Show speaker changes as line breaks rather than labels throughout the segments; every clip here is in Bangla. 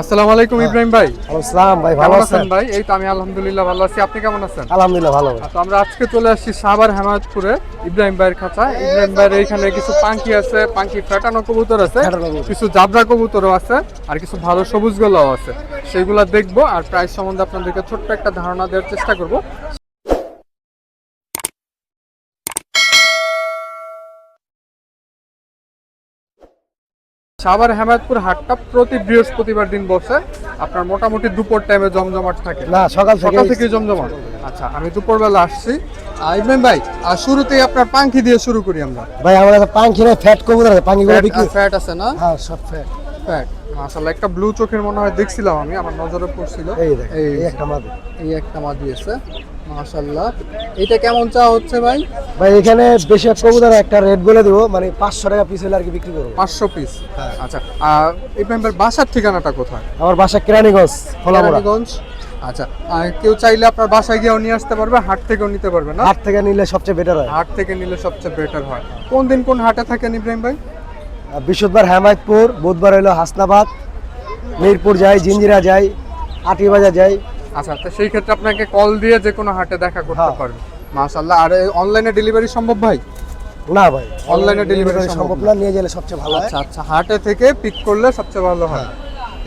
আসসালামু আলাইকুম ইব্রাহিম ভাই।
আসসালাম ভাই ভালো আছেন?
ভাই? এই তো আমি আলহামদুলিল্লাহ ভালো আছি। আপনি কেমন আছেন?
আলহামদুলিল্লাহ ভালো।
তো আমরা আজকে চলে আসছি সাভার হেমায়তপুরে ইব্রাহিম ভাইয়ের খাঁচা ইব্রাহিম ভাইয়ের এইখানে কিছু পাঙ্কি আছে পাঙ্কি ফেটানো কবুতর আছে। কিছু জাবরা কবুতরও আছে আর কিছু ভালো সবুজ গোলাও আছে। সেগুলা দেখব আর প্রাইস সম্বন্ধে আপনাদেরকে ছোট্ট একটা ধারণা দেওয়ার চেষ্টা করব। সাভার হেমায়তপুর হাটটা প্রতি বৃহস্পতিবার দিন বসে। আপনার মোটামুটি দুপুর টাইমে জমজমাট থাকে।
না সকাল
সকাল থেকে জমজমাট। আচ্ছা আমি দুপুরবেলা আসছি। ইব্রাহিম ভাই আর শুরুতেই আপনার পাঙ্খি দিয়ে শুরু করি আমরা।
ভাই আমার কাছে পাঙ্খি নাই ফ্যাট কবুতর আছে। পাঙ্খি গুলো বিক্রি
ফ্যাট আছে না?
হ্যাঁ সব ফ্যাট
ফ্যাট মাশাআল্লাহ একটা ব্লু চোখের মনে হয় দেখছিলাম আমি আমার নজরে পড়ছিল।
এই দেখ
এই
একটা মাদি
এই একটা মা দিয়েছে। মাশাআল্লাহ। এটা কেমন চা হচ্ছে ভাই?
ভাই এখানে বেশি এক কবুতর একটা রেট বলে দিব মানে পাঁচশো টাকা পিস হলে আর কি বিক্রি করব।
পিস
হ্যাঁ।
আচ্ছা আর ইব্রাহিম বাসার ঠিকানাটা কোথায়?
আমার বাসা কেরানীগঞ্জ খোলামোড়া।
কেরানীগঞ্জ? আচ্ছা কেউ চাইলে আপনার বাসায় গিয়েও নিয়ে আসতে পারবে হাট থেকেও নিতে পারবে না?
হাট থেকে নিলে সবচেয়ে বেটার হয়।
হাট থেকে নিলে সবচেয়ে বেটার হয়। কোন দিন কোন হাটে থাকেন ইব্রাহিম ভাই?
বৃহস্পতিবার হেমায়তপুর বুধবার হইল হাসনাবাদ মিরপুর যাই জিঞ্জিরা যাই আটিবাজার যাই
আচ্ছা তো সেই ক্ষেত্রে আপনাকে কল দিয়ে যে কোনো হাটে দেখা করতে
হ্যাঁ।
পারবে। মাশাআল্লাহ আর অনলাইনে ডেলিভারি সম্ভব ভাই?
না ভাই
এ delivery সম্ভব
না। নিয়ে গেলে সবচেয়ে ভালো
আচ্ছা আচ্ছা হাটে থেকে পিক করলে সবচেয়ে ভালো হয়।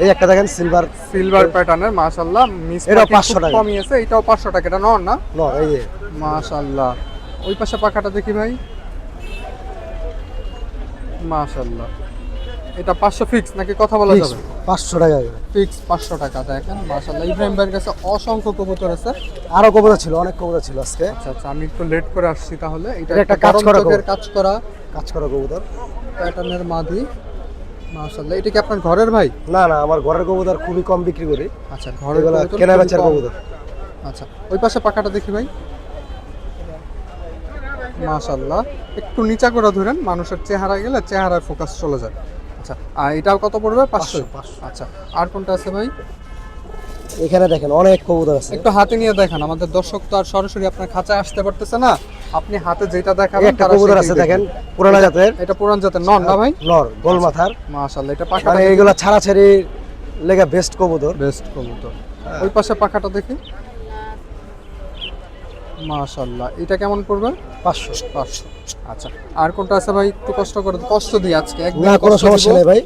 এই একটা দেখেন সিলভার
সিলভার প্যাটার্নের মাশাআল্লাহ মিস
এটাও 500 টাকা।
কমই আছে এটাও 500 টাকা এটা নন না?
ন এই যে।
মাশাআল্লাহ ওই পাশে পাখাটা দেখি ভাই। মাশাআল্লাহ। এটা 500 ফিক্স নাকি কথা বলা যাবে?
পাঁচশো টাকা
ফিক্স 500 টাকা দেখেন মাশাআল্লাহ। ইব্রাহিম ভাইয়ের কাছে অসংখ্য কবুতর আছে।
আরও কবুতর ছিল অনেক কবুতর ছিল আজকে।
আচ্ছা আচ্ছা আমি একটু লেট করে আসছি তাহলে। এটা একটা
কাজ করা
কাজ করা
কাজ করা কবুতর।
প্যাটার্নের মাদি। মাশাআল্লাহ এটা কি আপনার ঘরের ভাই?
না না আমার ঘরের কবুতর খুবই কম বিক্রি করি।
আচ্ছা ঘরের
কেনা বেচার কবুতর।
আচ্ছা ওই পাশে পাখাটা দেখি ভাই। মাশাআল্লাহ একটু নিচা করে ধরেন মানুষের চেহারা গেলে চেহারায় ফোকাস চলে যায়। আচ্ছা আর এটাও কত পড়বে? পাঁচশো। আচ্ছা আর কোনটা আছে ভাই?
এখানে দেখেন অনেক কবুতর আছে।
একটু হাতে নিয়ে দেখান আমাদের দর্শক তো আর সরাসরি আপনার খাঁচায় আসতে পারতেছে না। আপনি হাতে যেটা দেখাবেন
একটা কবুতর আছে দেখেন পুরানা জাতের।
এটা পুরান জাতের নন না ভাই?
নর গোল মাথার।
মাশাআল্লাহ এটা পাখা
মানে এইগুলা ছাড়াছাড়ি লেগা বেস্ট কবুতর।
বেস্ট কবুতর। ওই পাশে পাখাটা দেখি। মাশাআল্লাহ। এটা কেমন পড়বে?
পাঁচশো।
পাঁচশো। আচ্ছা। আর কোনটা আছে ভাই? একটু কষ্ট করে কষ্ট দিই আজকে।
না কোনো সমস্যা। নেই ভাই।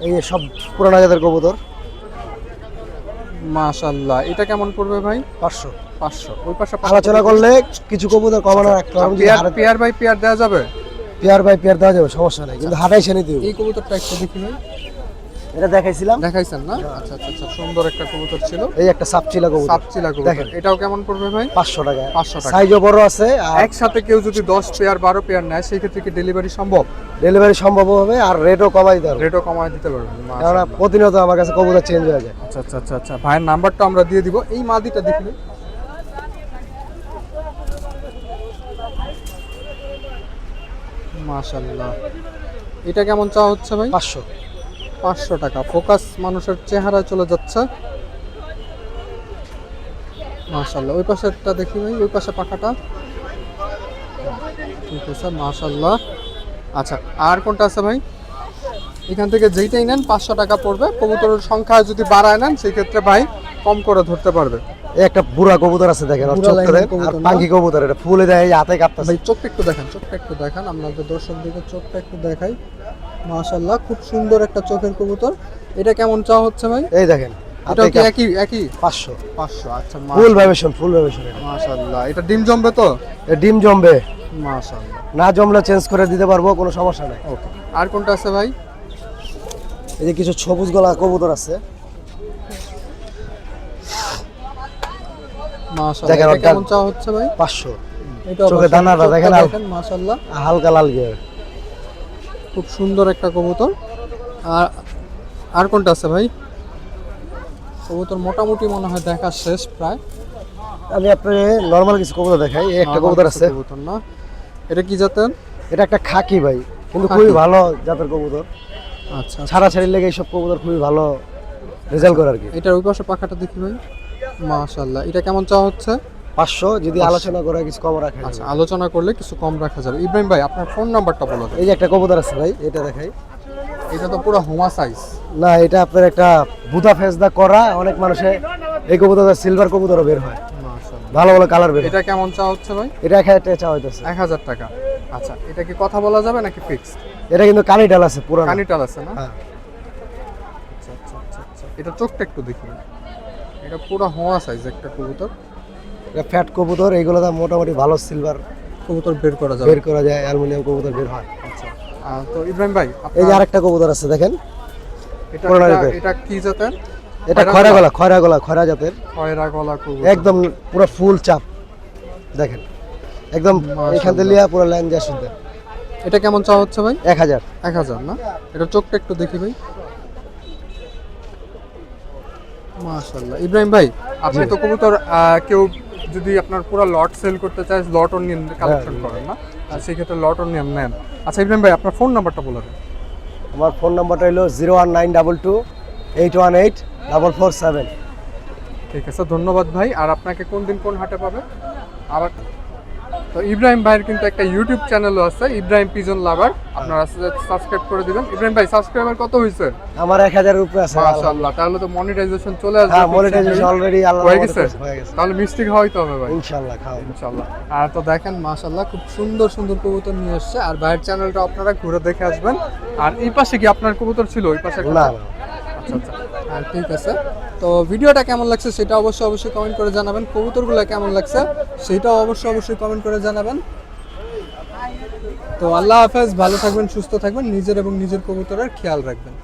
এই সব পুরানা জাতের কবুতর।
মাশাআল্লাহ। এটা কেমন পড়বে ভাই?
পাঁচশো।
পাঁচশো। ওই পাশে
আলোচনা করলে কিছু কবুতর কমানো রাখতে যদি
পেয়ার বাই পেয়ার দেওয়া যাবে?
পেয়ার বাই পেয়ার দেওয়া যাবে সমস্যা নেই। কিন্তু হাটাই সে নিতে
এই কবুতরটা একটু দেখি ভাই।
এটা দেখাইছিলাম।
দেখাইছেন না? আচ্ছা আচ্ছা আচ্ছা সুন্দর একটা কবুতর ছিল।
এই একটা সাপচিলা কবুতর।
সাপচিলা কবুতর।
দেখেন।
এটাও কেমন পড়বে ভাই?
পাঁচশো টাকা।
500 টাকা।
সাইজও বড় আছে আর
একসাথে কেউ যদি দশ পেয়ার বারো পেয়ার নেয় সেই ক্ষেত্রে কি ডেলিভারি সম্ভব?
ডেলিভারি সম্ভব হবে আর রেটও কমাই দেওয়া
রেটও কমায় দিতে পারবেন
কেননা প্রতিনিয়ত আমার কাছে কবুতর চেঞ্জ হয়ে যায়।
আচ্ছা আচ্ছা আচ্ছা আচ্ছা। ভাইয়ের নাম্বারটা আমরা দিয়ে দিব। এই মাদিটা দেখলে মাশাল্লাহ এটা কেমন চাওয়া হচ্ছে ভাই?
পাঁচশো।
পাঁচশো টাকা। ফোকাস মানুষের চেহারায় চলে যাচ্ছে। মাশাল্লাহ ওই পাশেরটা দেখি ভাই ওই পাশে পাখাটা। ঠিক আছে মাশাল্লাহ আচ্ছা আর কোনটা আছে ভাই? এখান থেকে যেইটাই নেন পাঁচশো টাকা পড়বে। কবুতরের সংখ্যা যদি বাড়ায় নেন সেই ক্ষেত্রে ভাই কম করে ধরতে পারবে।
এই একটা বুড়া কবুতর আছে দেখেন দেখেন
কবুতর
এটা ফুলে দেয় হাতে কাঁপতেছে।
ভাই চোখটা একটু দেখেন চোখটা একটু দেখান। আপনাদের দর্শকদেরকে চোখটা একটু দেখাই। মাশাল্লাহ খুব সুন্দর একটা চোখের কবুতর। এটা কেমন চাওয়া হচ্ছে ভাই?
এই দেখেন
এটাও কি একই একই?
পাঁচশো।
পাঁচশো আচ্ছা
ফুল ভাইবেশন ফুল ভাইবেশন
মাশাল্লাহ এটা ডিম জমবে তো?
ডিম জমবে।
মাশাল্লাহ
না জমলে চেঞ্জ করে দিতে পারব কোনো সমস্যা নাই।
ওকে আর কোনটা আছে ভাই?
এই যে কিছু সবুজ গলা কবুতর আছে।
এটা কেমন চাওয়া হচ্ছে ভাই?
পাঁচশো।
এটা
চোখে দানাটা দেখেন আর- হালকা লাল গিয়ার
খুব সুন্দর একটা কবুতর। আর আর কোনটা আছে ভাই? কবুতর মোটামুটি মনে হয় দেখা শেষ প্রায়।
আমি আপনাকে নর্মাল কিছু কবুতর দেখাই এই একটা কবুতর আছে।
কবুতর না। এটা কি জাতের?
এটা একটা খাকি ভাই কিন্তু খুবই ভালো জাতের কবুতর।
আচ্ছা
ছাড়া ছাড়ি লেগে এইসব কবুতর খুবই ভালো রেজাল্ট করে আর কি।
এটার ওই পাশে পাখাটা দেখি ভাই। মাশাল্লাহ এটা কেমন চাওয়া হচ্ছে?
পাঁচশো যদি আলোচনা করে কিছু কম রাখে
আচ্ছা আলোচনা করলে কিছু কম রাখা যাবে। ইব্রাহিম ভাই আপনার ফোন নাম্বারটা বলো
এই যে একটা কবুতর আছে ভাই এটা দেখাই।
এটা তো পুরো হোমা সাইজ
না এটা আপনার একটা বুদা ফেসদা করা অনেক মানুষে এই কবুতর সিলভার কবুতরও বের হয়। ভালো ভালো কালার বের
এটা কেমন চা হচ্ছে ভাই?
এটা এক হাজার টাকা চাওয়া হইতেছে।
এক হাজার টাকা। আচ্ছা এটা কি কথা বলা যাবে নাকি ফিক্সড
এটা কিন্তু কানি ডাল আছে পুরানো।
কানিটাল আছে না?
হ্যাঁ।
আচ্ছা আচ্ছা আচ্ছা এটা চোখটা একটু দেখি এটা পুরো হোয়া সাইজ একটা কবুতর।
ফ্যাট কবুতর এইগুলো তো মোটামুটি ভালো সিলভার
কবুতর বের করা যায়
বের করা যায় অ্যালুমিনিয়াম কবুতর বের হয়।
আচ্ছা। তো ইব্রাহিম ভাই
এই যে আরেকটা কবুতর আছে দেখেন।
এটা এটা- কি জাতের?
এটা খয়রা গলা। খয়রা গলা খয়রা জাতের।
খয়রা গলা কবুতর।
একদম পুরো ফুল চাপ। দেখেন। একদম এখান থেকে লিয়া পুরো লাইন যা শুনতে
এটা কেমন চা হচ্ছে ভাই?
এক হাজার।
এক হাজার না? এটা চোখটা একটু দেখি ভাই। মাশাল্লাহ ইব্রাহিম ভাই আপনি তো কবুতর কেউ যদি আপনার পুরো লট সেল করতে চায় লট নিয়ে কালেকশন করেন না আর সেই ক্ষেত্রে অন নেন আচ্ছা ইব্রাহিম ভাই আপনার ফোন নাম্বারটা বলে দেন।
আমার ফোন নাম্বারটা হলো zero one nine double two eight one eight double four seven
ঠিক আছে ধন্যবাদ ভাই। আর আপনাকে কোন দিন কোন হাটে পাবে? আবার তো ইব্রাহিম ভাইয়ের কিন্তু একটা ইউটিউব চ্যানেলও আছে ইব্রাহিম পিজন লাভার আপনারা সাবস্ক্রাইব করে দিবেন। ইব্রাহিম ভাই সাবস্ক্রাইবার কত হয়েছে?
আমার এক হাজারের উপরে আছে।
মাশাআল্লাহ তাহলে তো মনিটাইজেশন চলে আসবে।
হ্যাঁ মনিটাইজেশন অলরেডি আল্লাহ
হয়ে গেছে? তাহলে মিষ্টি খাওয়াইতে হবে ভাই।
ইনশাআল্লাহ খাও
ইনশাল্লাহ আর তো দেখেন মাশাল্লাহ খুব সুন্দর সুন্দর কবুতর নিয়ে এসছে। আর ভাইয়ের চ্যানেলটা আপনারা ঘুরে দেখে আসবেন। আর এই পাশে কি আপনার কবুতর ছিল? ওই পাশে?
না না।
আচ্ছা আচ্ছা। আর ঠিক আছে। তো ভিডিওটা কেমন লাগছে সেটা অবশ্যই অবশ্যই কমেন্ট করে জানাবেন। কবুতরগুলো কেমন লাগছে সেটাও অবশ্যই অবশ্যই কমেন্ট করে জানাবেন। তো আল্লাহ হাফেজ, ভালো থাকবেন, সুস্থ থাকবেন, নিজের এবং নিজের কবুতরের খেয়াল রাখবেন।